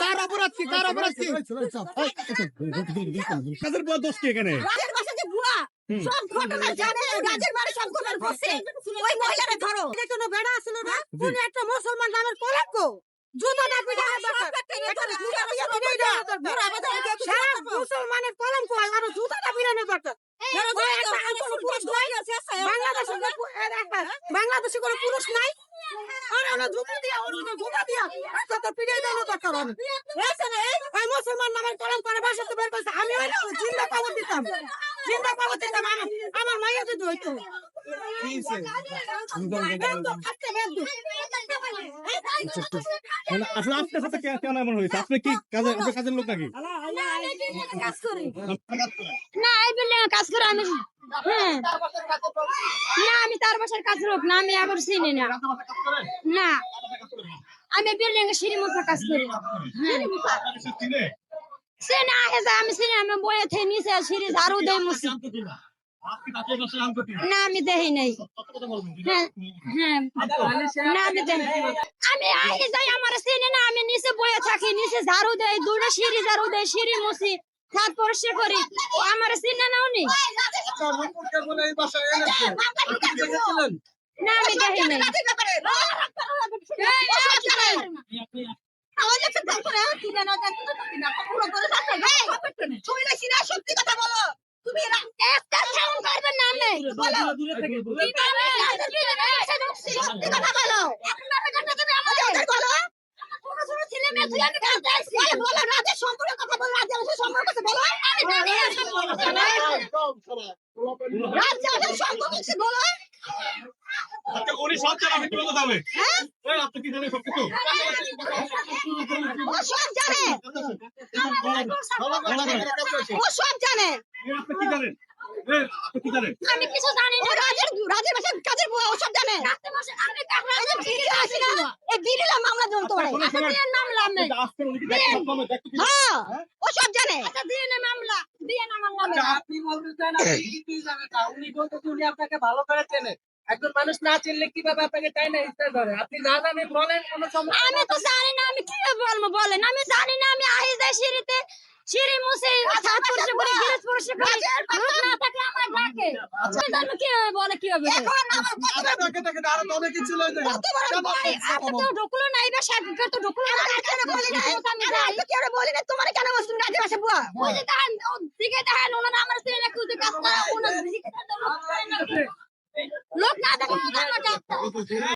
কার অপরাধ কি কার অপরাধ কি কাদের বড় দোষ কি এখানে রাজের বাসা যে বুয়া হুম। সব ঘটনা জানে রাজের বাড়ি সব ঘটনা ঘটছে ওই মহিলারে ধরো কোনো বেড়া আছিল না কোন একটা মুসলমান নামের কলঙ্ক জুতাটা পিটা মুসলমানের কলঙ্ক আর জুতাটা পিটানো দরকার বাংলাদেশে বাংলাদেশে কোনো পুরুষ নাই মুসলমান নামের করে বাসাতে বের করছে আমি জিন্দা খবর দিতাম জিন্দা খবর দিতাম আমার আমার মায়ের যদি হইতো। মানে আসলে আপনার সাথে কেন এমন হয়েছে আপনি কি কাজের কাজের লোক নাকি না এই বিল্ডিং কাজ করে আমি হ্যাঁ। না, আমি তার বাসার কাজ লোক না, আমি চিনি না। না, আমি বিল্ডিং এ সিঁড়ি কাজ করি হ্যাঁ। সে না আগে যা, আমি আমি বয়ে থেকে নিচে সিঁড়ি ঝাড়ু মুছি। না, আমি দেখি নাই। হ্যাঁ হ্যাঁ। না, আমি আগে যাই, আমার চিনি না, আমি নিচে বয়ে থাকি, নিচে ঝাড়ু দেই দুটো সিঁড়ি ঝাড়ু দেই, সিঁড়ি মুছি হাত পরিষ্কার করি। আমার চিনে না, উনি? দেখি নাই সত্যি কথা বলো তুমি একটা সাউন্ড করবে না আমি বলো সত্যি কথা বলো বলো ছোট ছোট ছেলে মেয়ে তুই আমি কাজ দেখছি বলো রাজের সম্পর্কে কথা বলো রাজের সম্পর্কে বলো আমি জানি রাজের সম্পর্কে বলো উনি সব জানা আপনি কীভাবে যাবে আপনি কি জানেন সব ও সব জানে ও সব জানে আপনি কি জানেন এই, আপনি কি জানেন আমি কিছু জানি না রাজের রাজের বাসার কাজের বুয়া জানে আমি কাকড়া বিড়িলা না এই বিড়িলা মামলা জমতো পারে মামলা আমি আজকে উনি কি দেখতে পাবে দেখতে কি হ্যাঁ ও সব জানে আচ্ছা দিয়ে না মামলা দিয়ে না মামলা আমি। আপনি বলতেছেন আপনি কিছুই জানেন না উনি বলতেছে উনি আপনাকে ভালো করে চেনে। একজন মানুষ না চিনলে কীভাবে আপনাকে চাই না ইচ্ছা করে আপনি না জানেন বলেন কোনো সমস্যা আমি তো জানি না আমি কি বলব বলেন। আমি জানি না আমি আহি যাই সিঁড়িতে সিঁড়ি মুছে ছাদ পরিষ্কার করে গিলাস পরিষ্কার করে লোক না থাকলে আমার ডাকে আমি জানব কি হবে বলে? আরও তো অনেক কিছু তো ঢুকলো না এবার সার্টিফিকেট তো ঢুকলো না কেন বলি না আমি যাই। কেন বলি না তোমার কেন বলছো? তুমি রাজে বাসা বুয়া? ওই যে দেখেন দিকে দেখেন ওনারা আমার সিনে না কুদে কাজ করে ওনারা দিকে